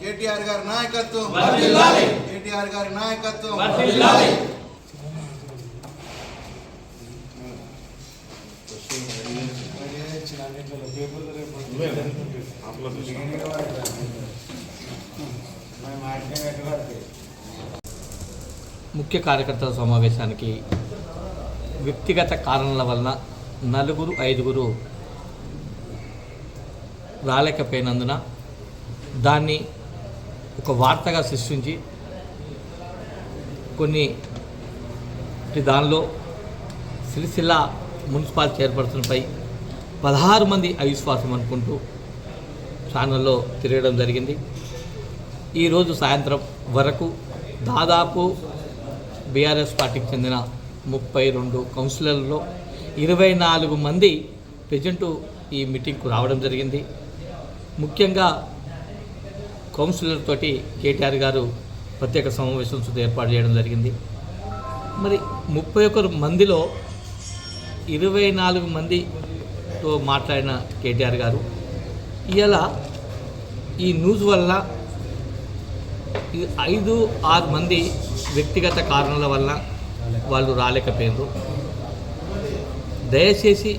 కేటీఆర్ గారి నాయకత్వం. కేటీఆర్ గారి నాయకత్వం. ముఖ్య కార్యకర్తల సమావేశానికి వ్యక్తిగత కారణాల వలన నలుగురు ఐదుగురు రాలేకపోయినందున దాన్ని ఒక వార్తగా సృష్టించి కొన్ని దానిలో సిరిసిల్ల మున్సిపల్ చైర్పర్సన్పై పదహారు మంది అవిశ్వాసం అనుకుంటూ ఛానల్లో తిరగడం జరిగింది. ఈరోజు సాయంత్రం వరకు దాదాపు బీఆర్ఎస్ పార్టీకి చెందిన ముప్పై రెండు కౌన్సిలర్లలో ఇరవై నాలుగు మంది ప్రజెంటు ఈ మీటింగ్కు రావడం జరిగింది. ముఖ్యంగా కౌన్సిలర్ తోటి కేటీఆర్ గారు ప్రత్యేక సమావేశం ఏర్పాటు చేయడం జరిగింది. మరి ముప్పై ఒకరు మందిలో ఇరవై నాలుగు మందితో మాట్లాడిన కేటీఆర్ గారు ఇలా ఈ న్యూస్ వల్ల ఈ ఐదు ఆరు మంది వ్యక్తిగత కారణాల వల్ల వాళ్ళు రాలేకపోయారు దయచేసి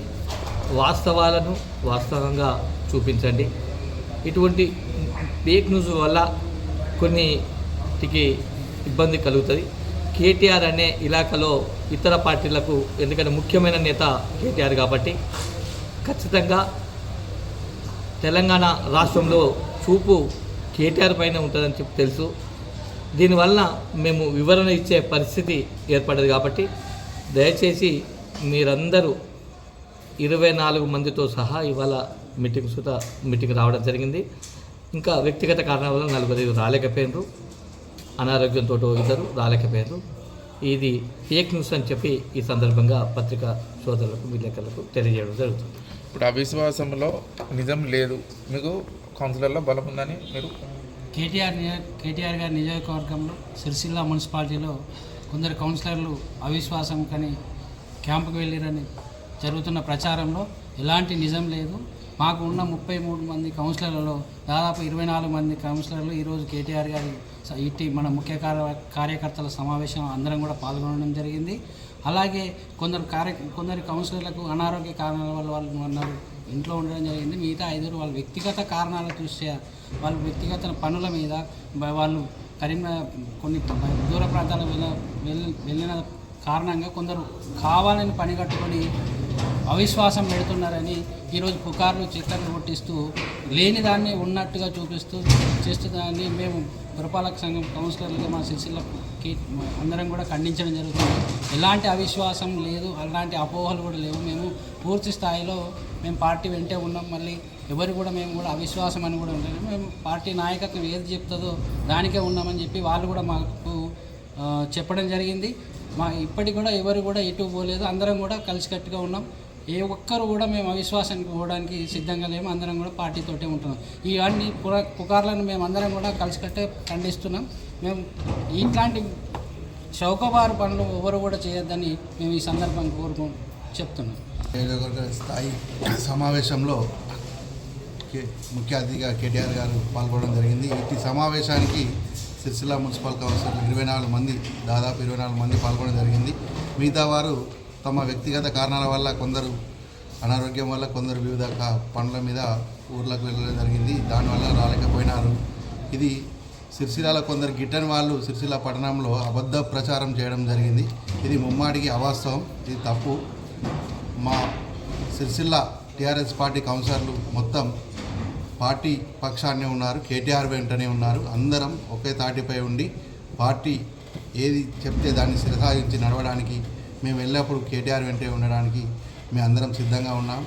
వాస్తవాలను వాస్తవంగా చూపించండి. ఇటువంటి ఫేక్ న్యూస్ వల్ల కొన్నిటికి ఇబ్బంది కలుగుతుంది. కేటీఆర్ అనే ఇలాకాలో ఇతర పార్టీలకు ఎందుకంటే ముఖ్యమైన నేత కేటీఆర్ కాబట్టి ఖచ్చితంగా తెలంగాణ రాష్ట్రంలో చూపు కేటీఆర్ పైన ఉంటుందని చెప్పి తెలుసు. దీనివల్ల మేము వివరణ ఇచ్చే పరిస్థితి ఏర్పడదు కాబట్టి దయచేసి మీరందరూ ఇరవై నాలుగు మందితో సహా ఇవాళ మీటింగ్ సుత మీటింగ్ రావడం జరిగింది. ఇంకా వ్యక్తిగత కారణాల వల్ల నలుగురు రాలేకపోయినారు. అనారోగ్యంతో ఇద్దరు రాలేకపోయారు ఇది ఫేక్ న్యూస్ అని చెప్పి ఈ సందర్భంగా పత్రికా సోదరులకు విలేకరులకు తెలియజేయడం జరుగుతుంది. ఇప్పుడు అవిశ్వాసంలో నిజం లేదు. మీకు కౌన్సిలర్లో బలం ఉందని మీరు కేటీఆర్ కేటీఆర్ గారి నియోజకవర్గంలో సిరిసిల్ల మున్సిపాలిటీలో కొందరు కౌన్సిలర్లు అవిశ్వాసం కని క్యాంపుకు వెళ్ళిరని జరుగుతున్న ప్రచారంలో ఎలాంటి నిజం లేదు. మాకు ఉన్న ముప్పై మూడు మంది కౌన్సిలర్లలో దాదాపు ఇరవై నాలుగు మంది కౌన్సిలర్లు ఈరోజు కేటీఆర్ గారి స- ఇట్టి మన ముఖ్య కార్య కార్యకర్తల సమావేశం అందరం కూడా పాల్గొనడం జరిగింది. అలాగే కొందరు కార్య కొందరు కౌన్సిలర్లకు అనారోగ్య కారణాల వల్ల వాళ్ళు అన్నారు ఇంట్లో ఉండడం జరిగింది. మిగతా ఐదుగురు వాళ్ళ వ్యక్తిగత కారణాల దృష్ట్యా వాళ్ళ వ్యక్తిగత పనుల మీద వాళ్ళు కరీం కొన్ని దూర ప్రాంతాలకు వెళ్ళ- వెళ్ళిన కారణంగా కొందరు కావాలని పని కట్టుకొని అవిశ్వాసం పెడుతున్నారని ఈరోజు పుకార్లు చిత్తలు కొట్టిస్తూ లేని దాన్ని ఉన్నట్టుగా చూపిస్తూ చేస్తుందని మేము పురపాలక సంఘం కౌన్సిలర్లుగా మా సిరిసిల్లకి అందరం కూడా ఖండించడం జరుగుతుంది. ఎలాంటి అవిశ్వాసం లేదు అలాంటి అపోహలు కూడా లేవు. మేము పూర్తి స్థాయిలో మేము పార్టీ వెంటే ఉన్నాం. మళ్ళీ ఎవరు కూడా మేము కూడా అవిశ్వాసం అని కూడా ఉంటాము మేము పార్టీ నాయకత్వం ఏది చెప్తుందో దానికే ఉన్నామని చెప్పి వాళ్ళు కూడా మాకు చెప్పడం జరిగింది. మా ఇప్పటికి కూడా ఎవరు కూడా ఎటు పోలేదు. అందరం కూడా కలిసికట్టుగా ఉన్నాం. ఏ ఒక్కరు కూడా మేము అవిశ్వాసానికి పోవడానికి సిద్ధంగా లేము. అందరం కూడా పార్టీతోటే ఉంటున్నాం. ఈ అన్ని పుర పుకార్లను మేము అందరం కూడా కలిసికట్టే ఖండిస్తున్నాం. మేము ఇట్లాంటి చౌకబారు పనులు ఎవరు కూడా చేయొద్దని మేము ఈ సందర్భంగా కోరుకు చెప్తున్నాం. స్థాయి సమావేశంలో ముఖ్య అతిథిగా కేటీఆర్ గారు పాల్గొనడం జరిగింది. ఇట్టి సమావేశానికి సిరిసిల్ల మున్సిపల్ కౌన్సిల్ ఇరవై నాలుగు మంది దాదాపు ఇరవై నాలుగు మంది పాల్గొనడం జరిగింది. మిగతా వారు తమ వ్యక్తిగత కారణాల వల్ల కొందరు అనారోగ్యం వల్ల కొందరు వివిధ పనుల మీద ఊర్లకు వెళ్ళడం జరిగింది. దానివల్ల రాలేకపోయినారు. ఇది సిరిసిల్లాలో కొందరు గిట్టని వాళ్ళు సిరిసిల్ల పట్టణంలో అబద్ధ ప్రచారం చేయడం జరిగింది. ఇది ముమ్మాడికి అవాస్తవం. ఇది తప్పు. మా సిరిసిల్ల టీఆర్ఎస్ పార్టీ కౌన్సిలర్లు మొత్తం పార్టీ పక్షాన్నే ఉన్నారు. కేటీఆర్ వెంటనే ఉన్నారు. అందరం ఒకే తాటిపై ఉండి పార్టీ ఏది చెప్తే దాన్ని సిరసాగించి నడవడానికి మేము ఎల్లప్పుడూ కేటీఆర్ వెంటే ఉండడానికి మేము అందరం సిద్ధంగా ఉన్నాం.